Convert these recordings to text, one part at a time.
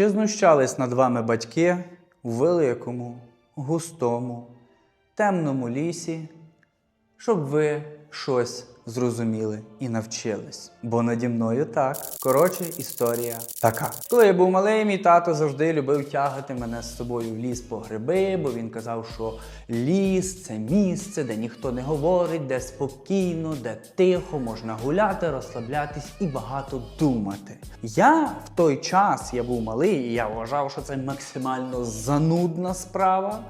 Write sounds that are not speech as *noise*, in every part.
Чи знущались над вами батьки у великому, густому, темному лісі, щоб ви щось зрозуміли і навчились? Бо наді мною так. Коротше, історія така. Коли я був малий, мій тато завжди любив тягати мене з собою в ліс по гриби, бо він казав, що ліс це місце, де ніхто не говорить, де спокійно, де тихо, можна гуляти, розслаблятись і багато думати. Я в той час я був малий, і я вважав, що це максимально занудна справа.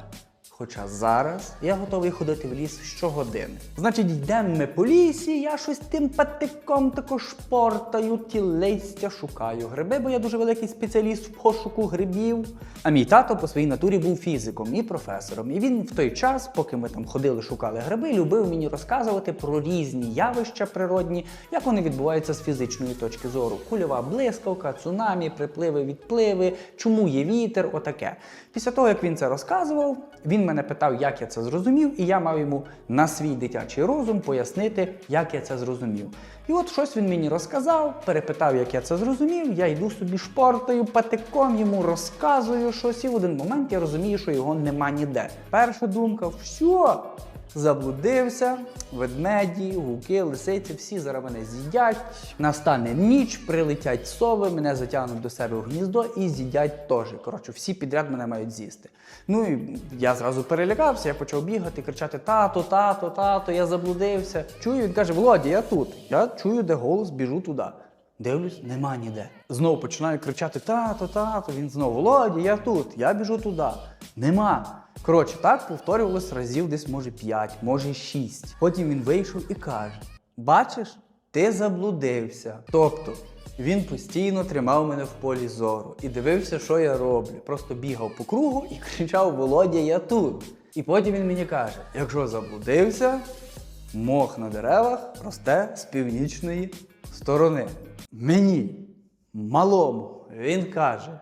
Хоча зараз я готовий ходити в ліс щогодини. Значить, йдемо ми по лісі, я щось тим патиком також портаю, ті листя шукаю гриби, бо я дуже великий спеціаліст в пошуку грибів. А мій тато по своїй натурі був фізиком і професором. І він в той час, поки ми там ходили, шукали гриби, любив мені розказувати про різні явища природні, як вони відбуваються з фізичної точки зору. Кульова блискавка, цунамі, припливи, відпливи, чому є вітер, отаке. Після того, як він це розказував, він мене питав, як я це зрозумів, і я мав йому на свій дитячий розум пояснити, як я це зрозумів. І от щось він мені розказав, перепитав, як я це зрозумів. Я йду собі шпортою, патиком йому розказую щось, і в один момент я розумію, що його нема ніде. Перша думка: все, заблудився, ведмеді, вовки, лисиці, всі зараз мене з'їдять. Настане ніч, прилетять сови, мене затягнуть до себе в гніздо і з'їдять теж. Коротше, всі підряд мене мають з'їсти. Ну і я зразу перелякався, я почав бігати, кричати: тато, тато, тато, я заблудився. Чую, він каже: Володя, я тут. Я чую, де голос, біжу туди. Дивлюсь, нема ніде. Знову починаю кричати: тато, тато. Він знову Володя, я тут, я біжу туди. Нема. Коротше, так повторювалось разів десь, може, 5, може 6. Потім він вийшов і каже: Бачиш, ти заблудився. Тобто він постійно тримав мене в полі зору і дивився, що я роблю. Просто бігав по кругу і *laughs* кричав: Володя, я тут. І потім він мені каже: якщо заблудився, мох на деревах росте з північної сторони. Мені, малому, він каже,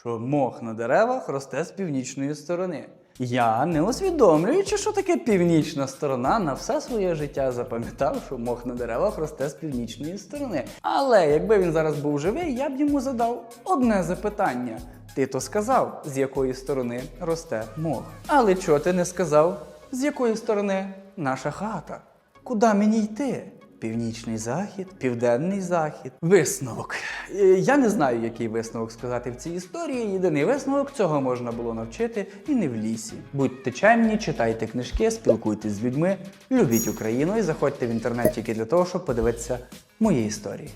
що мох на деревах росте з північної сторони. Я, не усвідомлюючи, що таке північна сторона, на все своє життя запам'ятав, що мох на деревах росте з північної сторони. Але якби він зараз був живий, я б йому задав одне запитання. Ти то сказав, з якої сторони росте мох. Але чого ти не сказав, з якої сторони наша хата? Куди мені йти? Північний захід, південний захід. Висновок. Е, Я не знаю, який висновок сказати в цій історії. Єдиний висновок цього можна було навчити і не в лісі. Будьте чемні, читайте книжки, спілкуйтесь з людьми, любіть Україну і заходьте в інтернет тільки для того, щоб подивитися мої історії.